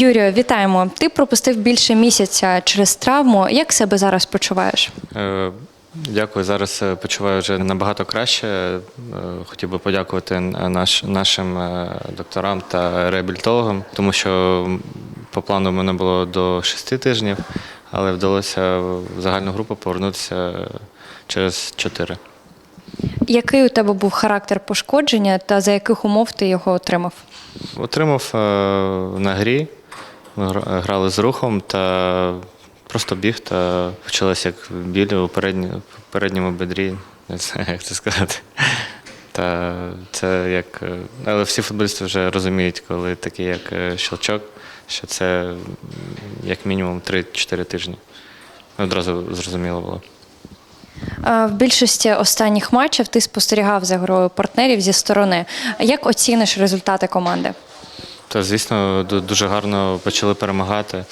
Юрію, вітаємо. Ти пропустив більше місяця через травму. Як себе зараз почуваєш? Е, Дякую. Зараз е, почуваю вже набагато краще. Е, Хотів би подякувати наш, нашим докторам та реабілітологам, тому що по плану в мене було до 6 тижнів, але вдалося в загальну групу повернутися через 4. Який у тебе був характер пошкодження та за яких умов ти його отримав? Отримав на грі, ми грали з рухом та просто біг та почалося як біль у передні, передньому бедрі, не знаю, як це сказати. Та це як. Але всі футболісти вже розуміють, коли такий як е, щелчок, що це як мінімум 3-4 тижні. Одразу зрозуміло було. Е, В більшості останніх матчів ти спостерігав за грою партнерів зі сторони. Як оціниш результати команди? Та, звісно, дуже гарно почали перемагати.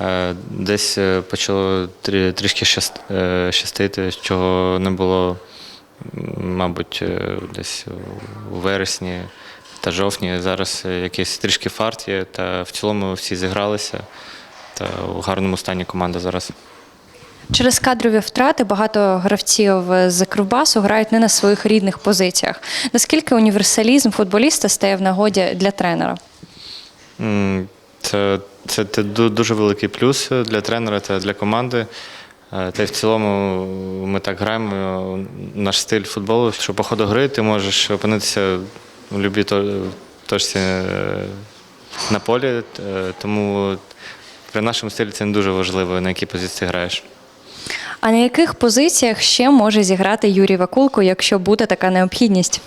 Е, Десь е, почало трішки е, щастити, чого не було, мабуть, десь у вересні та жовтні. Зараз якийсь трішки фарт є, та в цілому всі зігралися. Та у гарному стані команда зараз. Через кадрові втрати багато гравців з Кривбасу грають не на своїх рідних позиціях. Наскільки універсалізм футболіста стає в нагоді для тренера? Це, це, це дуже великий плюс для тренера та для команди. Е, Та й в цілому ми так граємо. Наш стиль футболу, що по ходу гри ти можеш опинитися в будь-якій точці е, на полі. Е, Тому при нашому стилі це не дуже важливо, на якій позиції граєш. А на яких позиціях ще може зіграти Юрій Вакулко, якщо буде така необхідність?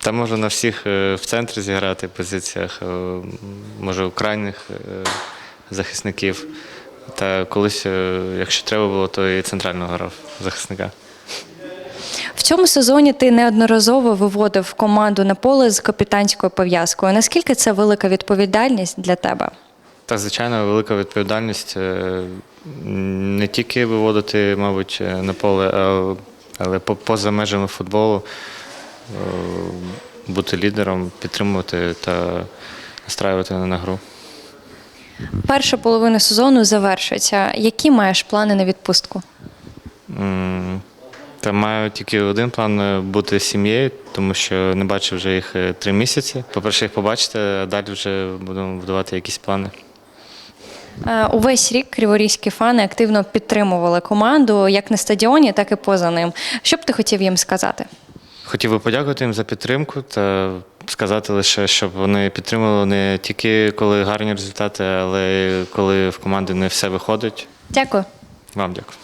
Та можу на всіх е, в центрі зіграти позиціях, е, може у крайніх е, захисників. Та колись, якщо треба було, то і центрально грав захисника. В цьому сезоні ти неодноразово виводив команду на поле з капітанською пов'язкою. Наскільки це велика відповідальність для тебе? Та, звичайно, велика відповідальність не тільки виводити, мабуть, на поле, але по- поза межами футболу бути лідером, підтримувати та настраювати на гру. Перша половина сезону завершується. Які маєш плани на відпустку? Та маю тільки один план е, бути з сім'єю, тому що не бачив вже їх е, три місяці. По-перше, їх побачити, а далі вже будемо будувати якісь плани. Е, Увесь рік криворізькі фани активно підтримували команду як на стадіоні, так і поза ним. Що б ти хотів їм сказати? Хотів би подякувати їм за підтримку та сказати лише, щоб вони підтримували не тільки коли гарні результати, але й коли в команди не все виходить. Дякую. Вам дякую.